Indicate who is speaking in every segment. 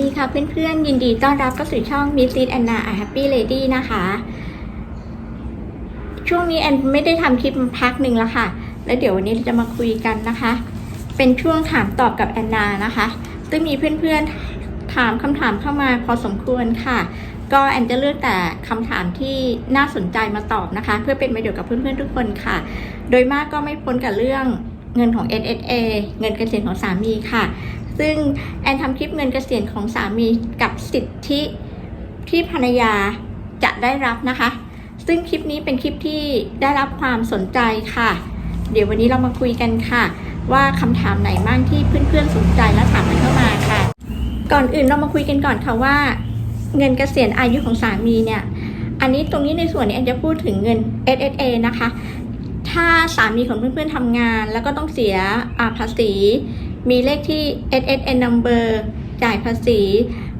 Speaker 1: ดีค่ะเพื่อนๆ ยินดีต้อนรับเข้าสู่ช่อง Miss Sid Anna a Happy Lady นะคะ ช่วงนี้แอนไม่ได้ทำคลิปพักหนึ่งแล้วค่ะ แล้วเดี๋ยววันนี้เราจะมาคุยกันนะคะ เป็นช่วงถามตอบกับแอนนานะคะ ซึ่งมีเพื่อนๆถามคำถามเข้ามาพอสมควรค่ะ ก็แอนจะเลือกแต่คำถามที่น่าสนใจมาตอบนะคะ เพื่อเป็นประโยชน์กับเพื่อนๆทุกคนค่ะ โดยมากก็ไม่พ้นกับเรื่องเงินของ SSA เงินเกษียณของสามีค่ะ ซึ่งแอนทำคลิปเงินเกษียณของสามีกับสิทธิที่ภรรยาจะได้รับนะคะ ซึ่งคลิปนี้เป็นคลิปที่ได้รับความสนใจค่ะ เดี๋ยววันนี้เรามาคุยกันค่ะ ว่าคำถามไหนบ้างที่เพื่อนๆสนใจและถามกันเข้ามาค่ะ ก่อนอื่นเรามาคุยกันก่อนค่ะว่า เงินเกษียณอายุของสามีเนี่ย อันนี้ตรงนี้ในส่วนนี้แอนจะพูดถึงเงิน SSA นะคะ ถ้าสามีของเพื่อนๆทำงาน แล้วก็ต้องเสียภาษี มีเลขที่ SSN number จ่ายภาษี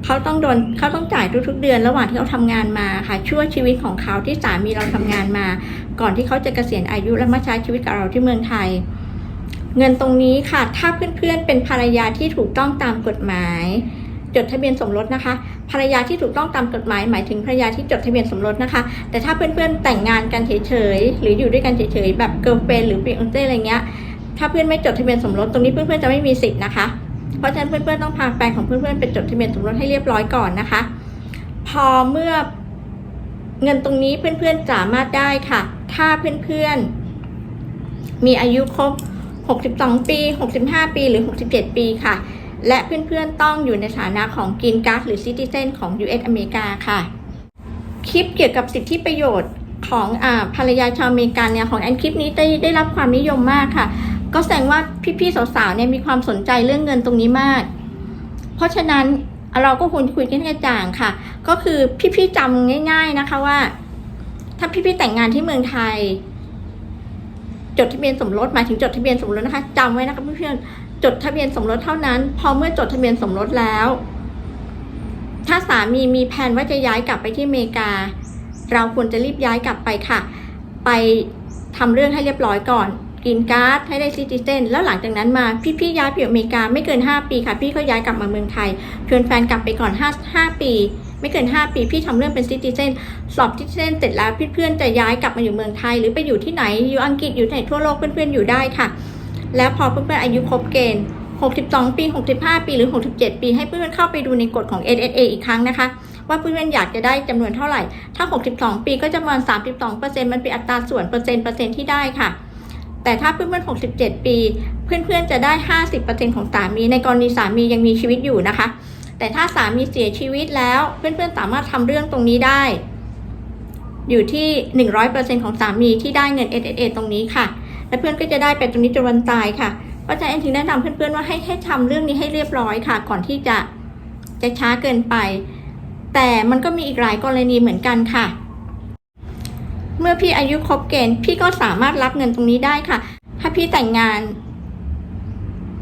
Speaker 1: เขาต้องโดนเขาต้องจ่ายทุกๆ เดือนระหว่างที่เขาทำงานมาค่ะชั่วชีวิตของเขาที่สามีเราทำงานมา ก่อนที่เขาจะเกษียณอายุและมาใช้ชีวิตกับเราที่เมืองไทย เงินตรงนี้ค่ะ ถ้าเพื่อนๆเป็นภรรยาที่ถูกต้องตามกฎหมาย จดทะเบียนสมรสนะคะ ภรรยาที่ถูกต้องตามกฎหมายหมายถึงภรรยาที่จดทะเบียนสมรสนะคะ แต่ถ้าเพื่อนๆแต่งงานกันเฉยๆหรืออยู่ด้วยกันเฉยๆแบบเกิร์ลเฟนหรือเปียงเต้อะไรเงี้ย ถ้าเพื่อนไม่จดทะเบียนสมรสตรงนี้เพื่อนๆจะไม่มีสิทธิ์นะคะ เพราะฉะนั้นเพื่อนๆต้องพาแฟนของเพื่อนๆไปจดทะเบียนสมรสให้เรียบร้อยก่อนนะคะ พอเมื่อเงินตรงนี้เพื่อนๆสามารถได้ค่ะ ถ้าเพื่อนๆมีอายุครบ 62 ปี 65 ปี หรือ 67 ปีค่ะ และเพื่อนๆต้องอยู่ในฐานะของกินการ์ดหรือซิติเซนของ US อเมริกาค่ะ คลิปเกี่ยวกับสิทธิประโยชน์ของอภรรยาชาวอเมริกันเนี่ยของแอนคลิปนี้ได้ได้รับความนิยมมากค่ะ ก็แสดงว่าพี่ๆสาวๆเนี่ยมีความสนใจเรื่องเงินตรงนี้มาก เพราะฉะนั้นเราก็ควรคุยกันให้กระจ่างค่ะ ก็คือพี่ๆจำง่าย ๆนะคะว่า ถ้าพี่ๆแต่งงานที่เมืองไทย จดทะเบียนสมรสหมายถึงจดทะเบียนสมรสนะคะจำไว้นะคะเพื่อนๆจดทะเบียนสมรสเท่านั้น พอเมื่อจดทะเบียนสมรสแล้ว ถ้าสามีมีแผนว่าจะย้ายกลับไปที่อเมริกา เราควรจะรีบย้ายกลับไปค่ะ ไปทำเรื่องให้เรียบร้อยก่อน กินการ์ดให้ได้ซิติเซนแล้วหลังจากนั้นมาพี่ๆย้ายไปอยู่อเมริกาไม่เกิน 5 ปีค่ะพี่ก็ย้ายกลับมาเมืองไทยชวนแฟนกลับไปก่อน 5 5 ปี ไม่เกิน 5 ปี พี่ทำเรื่องเป็นซิติเซนสอบซิติเซนเสร็จแล้วเพื่อนๆจะย้ายกลับมาอยู่เมืองไทย หรือไปอยู่ที่ไหนอยู่อังกฤษอยู่ไหนทั่วโลกเพื่อนๆอยู่ได้ค่ะ แล้วพอเพื่อนๆอายุครบเกณฑ์ 62 ปี 65 ปีหรือ 67 ปี ให้เพื่อนๆเข้าไปดูในกฎของ SSA อีกครั้งนะคะว่าเพื่อนๆอยากจะได้จำนวนเท่าไหร่ ถ้า 62 ปีก็จะประมาณ 32%มันเป็นอัตราส่วนเปอร์เซ็นต์เปอร์เซ็นต์ที่ได้ค่ะ แต่ถ้าเพื่อนๆ 67 ปี เพื่อนๆ จะได้ 50%ของสามี ในกรณีสามียังมีชีวิตอยู่นะคะ แต่ถ้าสามีเสียชีวิตแล้ว เพื่อนๆ สามารถทำเรื่องตรงนี้ได้ อยู่ที่ 100%ของสามีที่ได้เงิน SSA ตรงนี้ค่ะ และเพื่อนก็จะได้ไปตรงนี้จนวันตายค่ะ เพราะฉะนั้นถึงแนะนำเพื่อนๆ ว่าให้ให้ทำเรื่องนี้ให้เรียบร้อยค่ะ ก่อนที่จะจะช้าเกินไป แต่มันก็มีอีกหลายกรณีเหมือนกันค่ะ เมื่อพี่อายุครบเกณฑ์พี่ก็สามารถรับเงินตรงนี้ได้ค่ะ ถ้าพี่แต่งงาน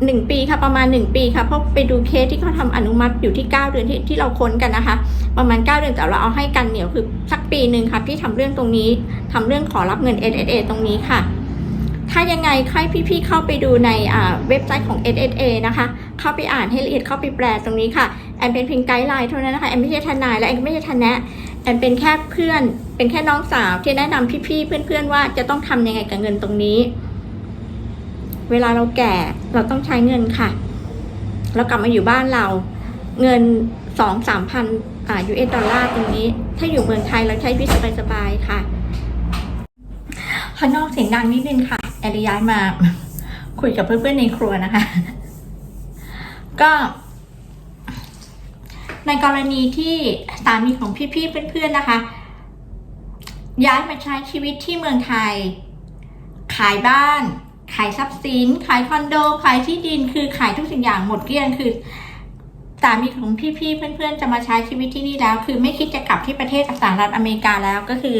Speaker 1: หนึ่งปีค่ะประมาณหนึ่งปีค่ะเพราะไปดูเคสที่เขาทำอนุมัติอยู่ที่เก้าเดือนที่ที่เราค้นกันนะคะ ประมาณเก้าเดือนแต่เราเอาให้กันเหนียวคือสักปีหนึ่งค่ะพี่ทำเรื่องตรงนี้ทำเรื่องขอรับเงิน SSA ตรงนี้ค่ะ ถ้ายังไงใครพี่ๆเข้าไปดูในเว็บไซต์ของ SSA นะคะ เข้าไปอ่านให้ละเอียดเข้าไปแปลตรงนี้ค่ะแอนเป็นเพียงไกด์ไลน์เท่านั้นนะคะแอนไม่ใช่ทนายและแอนก็ไม่ใช่ทนายแอนเป็นแค่เพื่อน เป็นแค่น้องสาวที่แนะนำพี่ๆเพื่อนๆว่าจะต้องทำยังไงกับเงินตรงนี้ เวลาเราแก่เราต้องใช้เงินค่ะ เรากลับมาอยู่บ้านเรา เงินสองสามพันอ่า US ดอลลาร์ตรงนี้ ถ้าอยู่เมืองไทยเราใช้ชีวิตสบายๆค่ะข้างนอกเสียงดังนิดนึงค่ะแอรย้ายมา คุยกับเพื่อนๆในครัวนะคะ ก็ในกรณีที่สามีของพี่ๆเพื่อนๆนะคะ ย้ายมาใช้ชีวิตที่เมืองไทย ขายบ้าน ขายทรัพย์สิน ขายคอนโด ขายที่ดิน คือขายทุกสิ่งอย่างหมดเกลี้ยงคือสามีของพี่ๆเพื่อนๆจะมาใช้ชีวิตที่นี่แล้ว คือไม่คิดจะกลับที่ประเทศสหรัฐอเมริกาแล้วก็คือ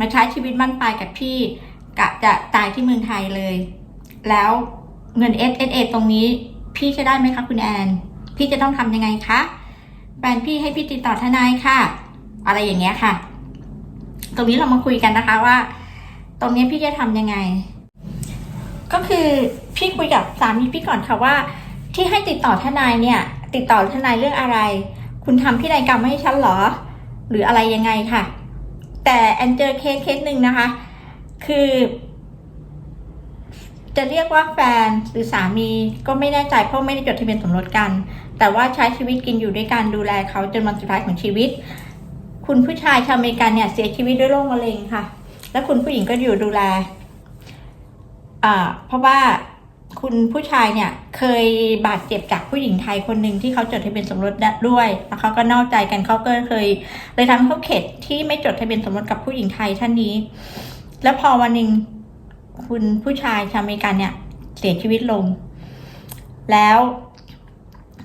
Speaker 1: มาใช้ชีวิตมั่นปลายกับพี่กะจะตายที่เมืองไทยเลย แล้วเงิน S S A ตรงนี้ พี่จะได้ไหมคะคุณแอน พี่จะต้องทำยังไงคะแฟนพี่ให้พี่ติดต่อทนายค่ะ อะไรอย่างเงี้ยค่ะ ตรงนี้เรามาคุยกันนะคะว่า ตรงนี้พี่จะทำยังไง ก็คือพี่คุยกับสามีพี่ก่อนค่ะว่า ที่ให้ติดต่อทนายเนี่ย ติดต่อทนายเรื่องอะไร คุณทำพินัยกรรมให้ฉันหรอ หรืออะไรยังไงค่ะ แต่แอนเจอเคสเคสหนึ่งนะคะ คือ จะเรียกว่าแฟนหรือสามีก็ไม่แน่ใจเพราะไม่ได้จดทะเบียนสมรสกัน แต่ว่าใช้ชีวิตกินอยู่ด้วยกันดูแลเขาจนวันสุดท้ายของชีวิต คุณผู้ชายชาวอเมริกันเนี่ยเสียชีวิตด้วยโรคมะเร็งค่ะ แล้วคุณผู้หญิงก็อยู่ดูแลอ่าเพราะว่าคุณผู้ชายเนี่ยเคยบาดเจ็บจากผู้หญิงไทยคนหนึ่งที่เขาจดทะเบียนสมรสด้วยแล้วเขาก็นอกใจกันเขาก็เคยเลยทำให้เขาเข็ดที่ไม่จดทะเบียนสมรสกับผู้หญิงไทยท่านนี้ แล้วพอวันหนึ่งคุณผู้ชายชาวอเมริกันเนี่ย เสียชีวิตลง แล้ว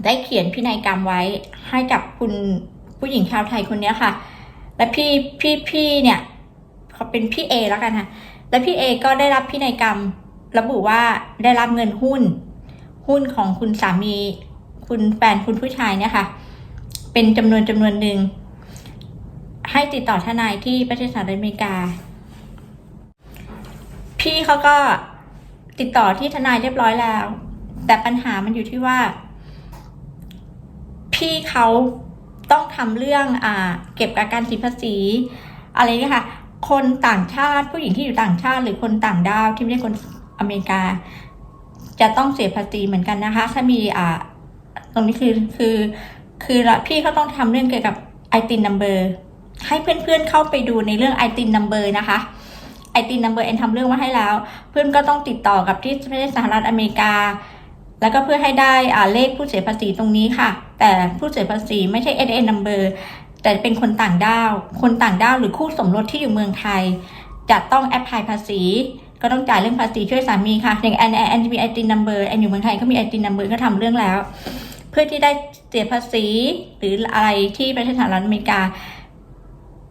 Speaker 1: ได้เขียนพินัยกรรมไว้ให้กับคุณผู้หญิงชาวไทยคนนี้ค่ะ และพี่พี่พี่เนี่ยเขาเป็นพี่เอแล้วกันค่ะและพี่เอก็ได้รับพินัยกรรม ระบุว่าได้รับเงินหุ้น หุ้นของคุณสามีคุณแฟนคุณผู้ชายเนี่ยค่ะ เป็นจำนวนจำนวนหนึ่งให้ติดต่อทนายที่ประเทศสหรัฐอเมริกา พี่เขาก็ติดต่อที่ทนายเรียบร้อยแล้ว แต่ปัญหามันอยู่ที่ว่า พี่เขา ต้องทำเรื่องอเก็บอาการสีภาษี อะไรนี่ค่ะคนต่างชาติผู้หญิงที่อยู่ต่างชาติ หรือคนต่างด้าวที่ไม่ใช่คนอเมริกา จะต้องเสียภาษีเหมือนกันนะคะ ถ้ามีอ่าตรงนี้คือคือคือพี่เขาต้องทำเรื่องเกี่ยวกับไอตินนัมเบอร์ให้เพื่อนๆเข้าไปดูในเรื่องไอตินนัมเบอร์นะคะไอตินนัมเบอร์แอนทำเรื่องมาให้แล้ว เพื่อนก็ต้องติดต่อกับที่ประเทศสหรัฐอเมริกา แล้วก็เพื่อให้ได้เลขผู้เสียภาษีตรงนี้ค่ะ แต่ผู้เสียภาษีไม่ใช่ s n number แต่เป็นคนต่างด้าว คนต่างด้าวหรือคู่สมรสที่อยู่เมืองไทย จะต้องแอปพลายภาษี ก็ต้องจ่ายเรื่องภาษีช่วยสามีค่ะอย่างแอนแอนมีไอตินนัมเบอร์แอนอยู่เมืองไทยก็มีไอตินนัมเบอร์ก็ทำเรื่องแล้ว เพื่อที่ได้เสียภาษีหรืออะไรที่ประเทศสหรัฐอเมริกา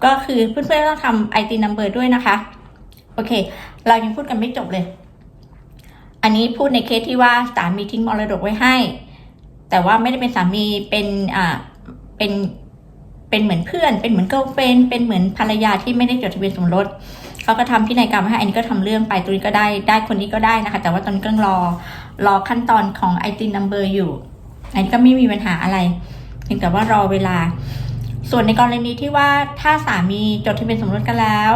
Speaker 1: ก็คือเพื่อนๆต้องทำไอตินนัมเบอร์ด้วยนะคะ โอเค เรายังพูดกันไม่จบเลย อันนี้พูดในเคสที่ว่าสามีทิ้งมรดกไว้ให้ แต่ว่าไม่ได้เป็นสามีเป็นอ่าเป็นเป็นเหมือนเพื่อน เป็นเหมือนเกิร์ลเฟนเป็นเหมือนภรรยาที่ไม่ได้จดทะเบียนสมรสเขาก็ทำพินัยกรรมให้อันนี้ก็ทำเรื่องไปตัวนี้ก็ได้ได้คนนี้ก็ได้นะคะ แต่ว่าตอนนี้ก็รอรอขั้นตอนของไอตินนัมเบอร์อยู่ อันนี้ก็ไม่มีปัญหาอะไรเพียงแต่ว่ารอเวลา ส่วนในกรณีที่ว่าถ้าสามีจดทะเบียนสมรสกันแล้ว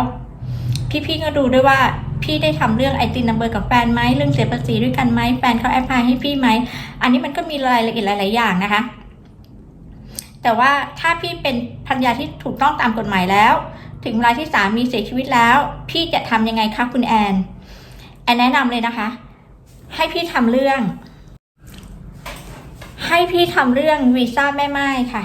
Speaker 1: พี่ๆก็ดูด้วยว่า พี่ได้ทำเรื่องไอตินนัมเบอร์กับแฟนไหมเรื่องเสียภาษีด้วยกันไหมแฟนเขาแอปพลายให้พี่ไหม อันนี้มันก็มีรายละเอียดหลาย ๆ อย่างนะคะ แต่ว่าถ้าพี่เป็นภรรยาที่ถูกต้องตามกฎหมายแล้ว ถึงเวลาที่สามีเสียชีวิตแล้ว พี่จะทำยังไงคะคุณแอนแอนแนะนำเลยนะคะ ให้พี่ทำเรื่อง ให้พี่ทำเรื่องวีซ่าแม่ไม้ค่ะ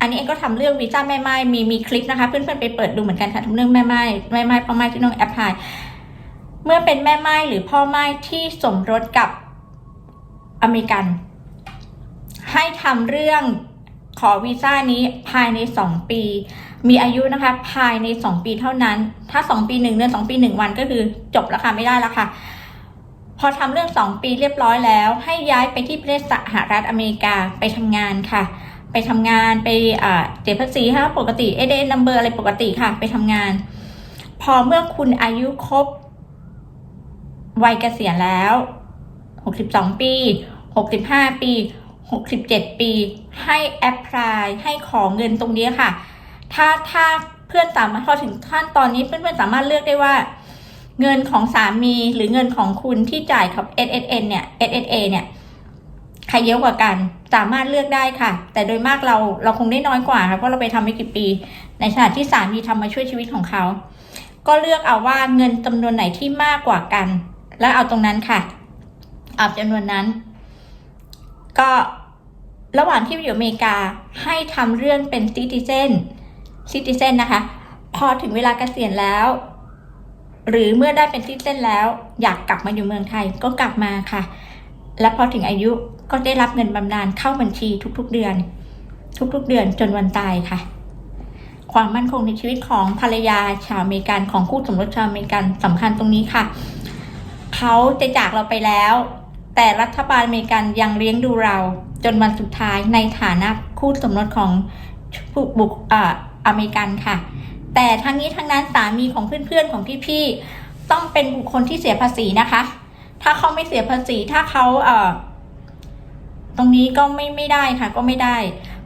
Speaker 1: อันนี้เองก็ทำเรื่องวีซ่าแม่ไม้มีมีคลิปนะคะ เพื่อนๆไปเปิดดูเหมือนกันค่ะทำเรื่องแม่ไม้แม่ไม้พ่อไม้ที่น้องแอปพลาย เมื่อเป็นแม่ไม้หรือพ่อไม้ที่สมรสกับอเมริกัน ให้ทำเรื่องขอวีซ่านี้ภายใน 2 ปี มีอายุนะคะ ภายใน 2 ปีเท่านั้น ถ้า 2 ปี 1 เดือน 2 ปี 1 วันก็คือจบแล้วค่ะไม่ได้แล้วค่ะ พอทำเรื่อง 2 ปีเรียบร้อยแล้ว ให้ย้ายไปที่ประเทศสหรัฐอเมริกาไปทำงานค่ะ ไปทำงานไปเสียภาษีค่ะปกติเอเดนนัมเบอร์อะไรปกติค่ะ ไปทำงาน พอเมื่อคุณอายุครบ วัยเกษียณแล้ว 62 ปี 65 ปี 67 ปี ให้แอปพลายให้ของเงินตรงนี้ค่ะ ถ้าถ้าเพื่อนสามารถพอถึงขั้นตอนนี้เพื่อนๆสามารถเลือกได้ว่า เงินของสามีหรือเงินของคุณที่จ่ายกับ SSN เนี่ย SSA เนี่ยใครเยอะกว่ากันสามารถเลือกได้ค่ะ แต่โดยมากเราเราคงได้น้อยกว่าค่ะเพราะเราไปทำไม่กี่ปี ในขณะที่สามีทำมาช่วยชีวิตของเขา ก็เลือกเอาว่าเงินจำนวนไหนที่มากกว่ากัน แล้วเอาตรงนั้นค่ะเอาจำนวนนั้น ก็ระหว่างที่อยู่อเมริกาให้ทำเรื่องเป็นซิติเซนซิติเซนนะคะ พอถึงเวลาเกษียณแล้ว หรือเมื่อได้เป็นซิติเซนแล้ว อยากกลับมาอยู่เมืองไทยก็กลับมาค่ะ และพอถึงอายุก็ได้รับเงินบำนาญเข้าบัญชีทุกๆเดือน ทุกๆเดือนจนวันตายค่ะ ความมั่นคงในชีวิตของภรรยาชาวอเมริกันของคู่สมรสชาวอเมริกันสำคัญตรงนี้ค่ะ เขาจะจากเราไปแล้ว แต่รัฐบาลอเมริกันยังเลี้ยงดูเราจนวันสุดท้ายในฐานะคู่สมรสของผู้บุคอ่าอเมริกันค่ะ แต่ทั้งนี้ทั้งนั้นสามีของเพื่อนๆของพี่ๆต้องเป็นบุคคลที่เสียภาษีนะคะ ถ้าเขาไม่เสียภาษีถ้าเขาเอ่อตรงนี้ก็ไม่ไม่ได้ค่ะ ก็ไม่ได้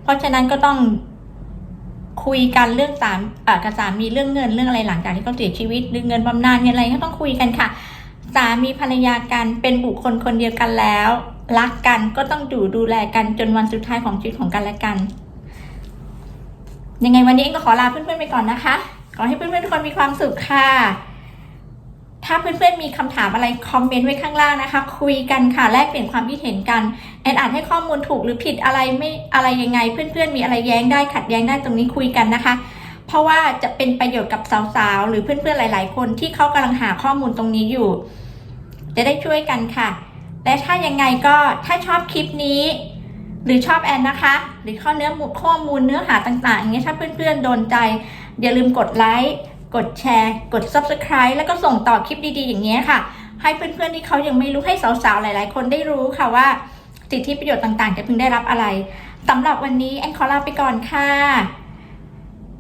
Speaker 1: เพราะฉะนั้นก็ต้องคุยกันเรื่องสามเอกับสามีเรื่องเงินเรื่องอะไรหลังจากที่เขาเสียชีวิตเรื่องเงินบำนาญเงินอะไรก็ต้องคุยกันค่ะามีภรรยากันเป็นบุคคลคนเดียวกันแล้ว รักกันก็ต้องดูดูแลกันจนวันสุดท้ายของชีวิตของกันและกัน ยังไงวันนี้เองก็ขอลาเพื่อนๆไปก่อนนะคะ ขอให้เพื่อนๆทุกคนมีความสุขค่ะ ถ้าเพื่อนๆมีคำถามอะไรคอมเมนต์ไว้ข้างล่างนะคะ คุยกันค่ะแลกเปลี่ยนความคิดเห็นกันแอนอ่านให้ข้อมูลถูกหรือผิดอะไรไม่อะไรยังไง เพื่อนๆมีอะไรแย้งได้ขัดแย้งได้ตรงนี้คุยกันนะคะเพราะว่าจะเป็นประโยชน์กับสาวๆ หรือเพื่อนๆ หลาย ๆ คนที่เขากำลังหาข้อมูลตรงนี้อยู่ จะได้ช่วยกันค่ะ และถ้ายังไงก็ถ้าชอบคลิปนี้ หรือชอบแอนนะคะ หรือข้อเนื้อมูข้อมูลเนื้อหาต่างๆอย่างเงี้ยถ้าเพื่อนๆโดนใจ อย่าลืมกดไลค์กดแชร์ กด Subscribe แล้วก็ส่งต่อคลิปดีๆ อย่างเงี้ยค่ะ ให้เพื่อนๆที่เขายังไม่รู้ให้สาวๆ หลายๆ คนได้รู้ค่ะว่าสิทธิประโยชน์ต่างๆ จะพึงได้รับอะไรสำหรับวันนี้แอนขอลาไปก่อนค่ะ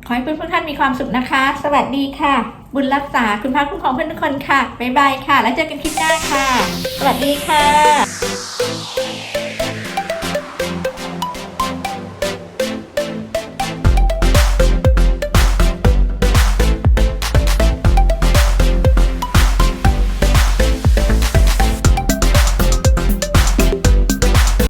Speaker 1: ขอให้เพื่อนๆท่านมีความสุขนะคะ สวัสดีค่ะ บุญรักษาคุณพระคุ้มครองเพื่อนทุกคนค่ะ บ๊ายบายค่ะ แล้วเจอกันคลิปหน้าค่ะ สวัสดีค่ะ